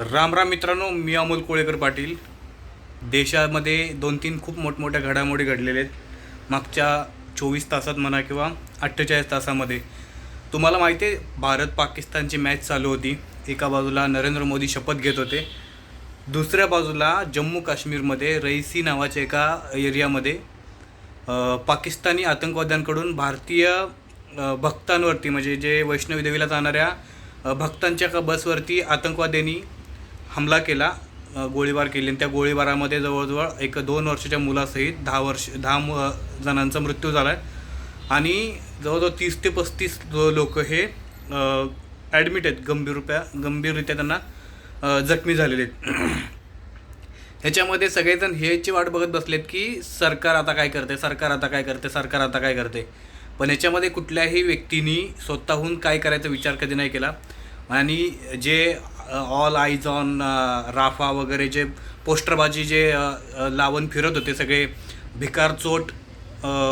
राम राम मित्रांनो मी अमोल कोळेकर पाटील. देशामध्ये दोन तीन खूप मोठमोठ्या घडामोडी घडलेल्या आहेत. मागच्या चोवीस तासात म्हणा किंवा अठ्ठेचाळीस तासामध्ये. तुम्हाला माहिती आहे भारत पाकिस्तानची मॅच चालू होती. एका बाजूला नरेंद्र मोदी शपथ घेत होते. दुसऱ्या बाजूला जम्मू काश्मीरमध्ये रईसी नावाच्या एका एरियामध्ये पाकिस्तानी आतंकवाद्यांकडून भारतीय भक्तांवरती म्हणजे जे वैष्णवी देवीला जाणाऱ्या भक्तांच्या एका बसवरती आतंकवाद्यांनी हमला केला गोळीबार केले. आणि त्या गोळीबारामध्ये जवळजवळ एक दोन वर्षाच्या मुलासहित दहा वर्ष दहा मु जणांचा मृत्यू झाला आहे आणि जवळजवळ तीस ते पस्तीस लोक हे ॲडमिट आहेत. गंभीर रुपया गंभीररित्या त्यांना जखमी झालेले आहेत. ह्याच्यामध्ये सगळेजण ह्याची वाट बघत बसलेत की सरकार आता काय करते सरकार आता काय करते सरकार आता काय करते पण ह्याच्यामध्ये कुठल्याही व्यक्तीनी स्वतःहून काय करायचा विचार कधी नाही केला. आणि जे ऑल आईज ऑन राफा वगैरे जे पोस्टरबाजी जे लावून फिरत होते सगळे. भिकार चोट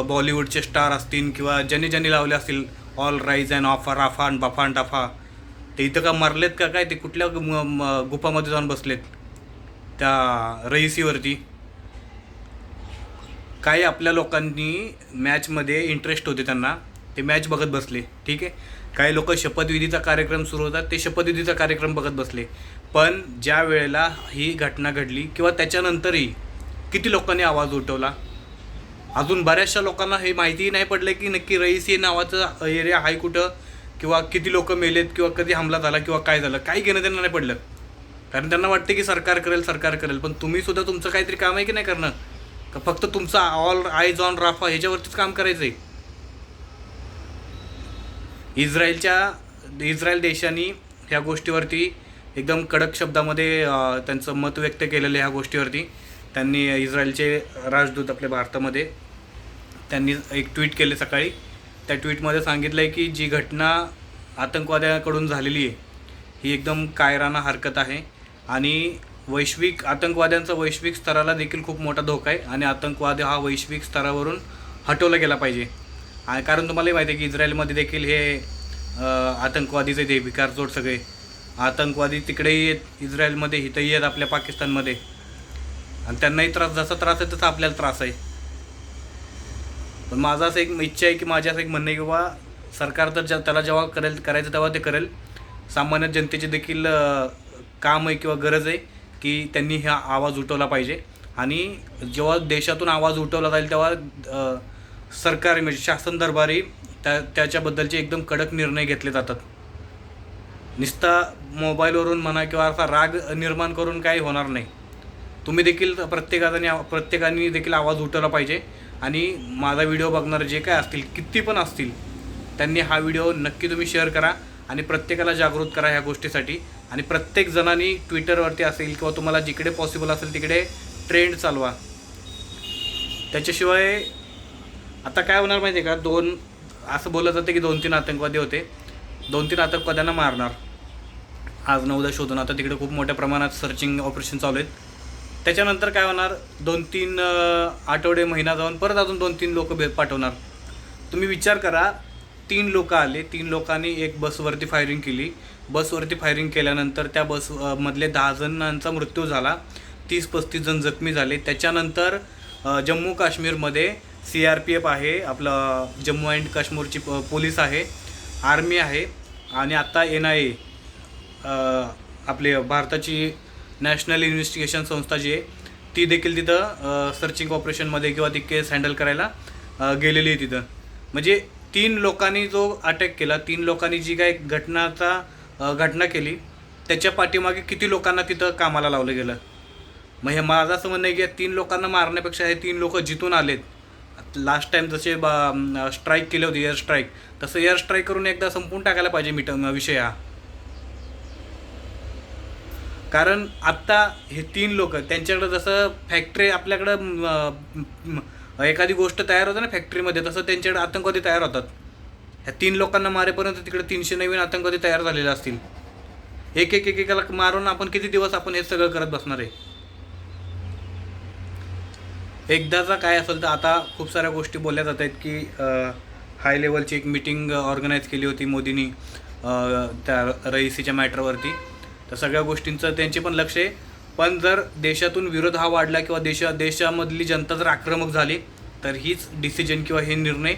बॉलिवूडचे स्टार असतील किंवा ज्यांनी ज्यांनी लावले असतील ऑल राईज अँड ऑफा राफा अँड बफा अँड टाफा ते इथं का मारलेत का काय? ते कुठल्या गुफामध्ये जाऊन बसलेत. त्या रईसीवरती. काही आपल्या लोकांनी मॅचमध्ये इंटरेस्ट होते त्यांना. ते मॅच बघत बसले. ठीक आहे? काही लोक शपथविधीचा कार्यक्रम सुरू होता ते शपथविधीचा कार्यक्रम बघत बसले. पण ज्या वेळेला ही घटना घडली किंवा त्याच्यानंतरही किती लोकांनी आवाज उठवला? अजून बऱ्याचशा लोकांना हे माहितीही नाही पडलं की नक्की रईस हे नावाचं एरिया आहे कुठं? किंवा किती लोक मेलेत किंवा कधी हमला झाला किंवा काय झालं? काही घेणं त्यांना नाही पडलं. कारण त्यांना वाटतं की सरकार करेल सरकार करेल. पण तुम्ही सुद्धा तुमचं काहीतरी काम आहे की नाही करणं? का फक्त तुमचं ऑल आयज ऑन राफा ह्याच्यावरतीच काम करायचं आहे इस्रायलच्या इस्रायल देशाने ह्या गोष्टीवरती एकदम कडक शब्दामध्ये त्यांचं मत व्यक्त केलेलं आहे ह्या गोष्टीवरती. त्यांनी इस्रायलचे राजदूत आपल्या भारतामध्ये त्यांनी एक ट्विट केले सकाळी. त्या ट्विटमध्ये सांगितलं आहे की जी घटना आतंकवाद्याकडून झालेली आहे ही एकदम कायराना हरकत आहे. आणि वैश्विक आतंकवाद्यांचा वैश्विक स्तराला देखील खूप मोठा धोका आहे. आणि आतंकवाद हा वैश्विक स्तरावरून हटवला गेला पाहिजे. आणि कारण तुम्हालाही माहिती आहे की इस्रायलमध्ये देखील हे आतंकवादीचे ते भिकारचोट सगळे आतंकवादी तिकडेही आहेत इस्रायलमध्ये इथंही आहेत आपल्या पाकिस्तानमध्ये. आणि त्यांनाही त्रास जसा त्रास आहे तसा आपल्याला त्रास आहे. पण माझा असं एक इच्छा आहे की माझ्या असं एक म्हणणं आहे की बाबा सरकार तर ज्या त्याला जेव्हा करेल करायचं तेव्हा ते करेल. सामान्य जनतेचे देखील काम आहे किंवा गरज आहे की त्यांनी हा आवाज उठवला पाहिजे. आणि जेव्हा देशातून आवाज उठवला जाईल तेव्हा सरकारी म्हणजे शासन दरबारी त्या त्याच्याबद्दलचे एकदम कडक निर्णय घेतले जातात. नुसता मोबाईलवरून म्हणा किंवा असा राग निर्माण करून काही होणार नाही. तुम्ही देखील प्रत्येकाने प्रत्येकाने देखील आवाज उठवला पाहिजे. आणि माझा व्हिडिओ बघणारे जे काय असतील किती पण असतील त्यांनी हा व्हिडिओ नक्की तुम्ही शेअर करा आणि प्रत्येकाला जागृत करा ह्या गोष्टीसाठी. आणि प्रत्येक जणांनी ट्विटरवरती असेल किंवा तुम्हाला जिकडे पॉसिबल असेल तिकडे ट्रेंड चालवा. त्याच्याशिवाय आता काय होणार माहिती आहे का? दोन असं बोललं जातं की दोन तीन आतंकवादी होते. दोन तीन आतंकवाद्यांना मारणार. आज नऊ उद्या शोधून. आता तिकडे खूप मोठ्या प्रमाणात सर्चिंग ऑपरेशन चालू आहेत. त्याच्यानंतर काय होणार? दोन तीन आठवडे महिना जाऊन परत अजून दोन तीन लोक भेट पाठवणार. तुम्ही विचार करा. तीन लोक आले. तीन लोकांनी एक बसवरती फायरिंग केली. बसवरती फायरिंग केल्यानंतर त्या बस मधले दहा जणांचा मृत्यू झाला. तीस पस्तीस जण जखमी झाले. त्याच्यानंतर जम्मू काश्मीरमध्ये सी आर पी एफ आहे आपलं जम्मू अँड काश्मीरची प- पोलीस आहे आर्मी आहे आणि आत्ता एन आय ए आपली भारताची नॅशनल इन्व्हेस्टिगेशन संस्था जी आहे ती देखील तिथं सर्चिंग ऑपरेशनमध्ये किंवा ती केस हँडल करायला गेलेली आहे तिथं. म्हणजे तीन लोकांनी जो अटॅक केला तीन लोकांनी जी काही घटनाचा घटना केली त्याच्या पाठीमागे किती लोकांना तिथं कामाला लावलं गेलं? मग हे माझं असं म्हणणं आहे की तीन लोकांना मारण्यापेक्षा हे तीन लोक जिथून आलेत लास्ट टाइम जसे स्ट्राईक केले होते एअर स्ट्राईक तसं एअर स्ट्राईक करून एकदा संपून टाकायला पाहिजे मीट विषय हा. कारण आत्ता हे तीन लोक त्यांच्याकडं जसं फॅक्टरी आपल्याकडं एखादी गोष्ट तयार होते ना फॅक्टरीमध्ये तसं त्यांच्याकडे आतंकवादी तयार होतात. ह्या तीन लोकांना मारेपर्यंत तिकडे तीनशे नवीन आतंकवादी तयार झालेले असतील. एक एक एक एकाला मारून आपण किती दिवस आपण हे सगळं करत बसणार आहे? एकदाचा काय असेल तर आता खूप साऱ्या गोष्टी बोलल्या जात आहेत की हाय लेवलची एक मिटिंग ऑर्गनाईज केली होती मोदींनी त्या रईसीच्या मॅटरवरती तर सगळ्या गोष्टींचं त्यांचे पण लक्ष आहे. पण जर देशातून विरोध हा वाढला किंवा देशा देशामधली जनता जर आक्रमक झाली तर हीच डिसिजन किंवा हे निर्णय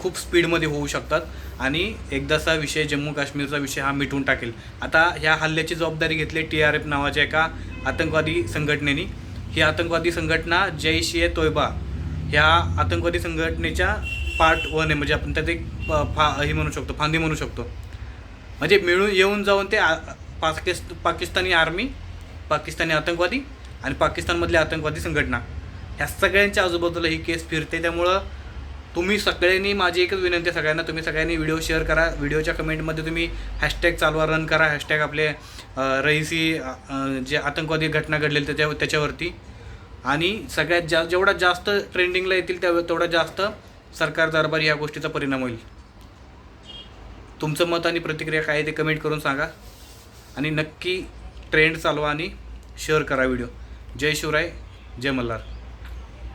खूप स्पीडमध्ये होऊ शकतात. आणि एकदाचा विषय जम्मू काश्मीरचा विषय हा मिटून टाकेल. आता ह्या हल्ल्याची जबाबदारी घेतली टी आर एफ नावाच्या एका आतंकवादी संघटनेनी. ही आतंकवादी संघटना जैश ए तोयबा ह्या आतंकवादी संघटनेच्या पार्ट वन आहे. म्हणजे आपण त्यात एक फा हे म्हणू शकतो फांदी म्हणू शकतो. म्हणजे मिळून येऊन जाऊन ते आ- पाकिस्त पाकिस्तानी आर्मी पाकिस्तानी आतंकवादी आणि पाकिस्तानमधल्या आतंकवादी संघटना. ह्या सगळ्यांच्या आजूबाजूला ही केस फिरते. त्यामुळं तुम्ही सगळ्यांनी माझी एकच विनंती आहे सगळ्यांना. तुम्ही सगळ्यांनी व्हिडिओ शेअर करा. व्हिडिओच्या कमेंटमध्ये तुम्ही हॅशटॅग चालवा रन करा. हॅशटॅग आपले रईसी जे आतंकवादी घटना घडलेली त्याच्या त्याच्यावरती. आणि सगळ्यात जा जेवढा जास्त ट्रेंडिंगला येतील त्या तेवढा जास्त सरकार दरबार या गोष्टीचा परिणाम होईल. तुमचं मत आणि प्रतिक्रिया काय आहे ते कमेंट करून सांगा. आणि नक्की ट्रेंड चालवा आणि शेअर करा व्हिडिओ जय शिवराय जय मल्हार.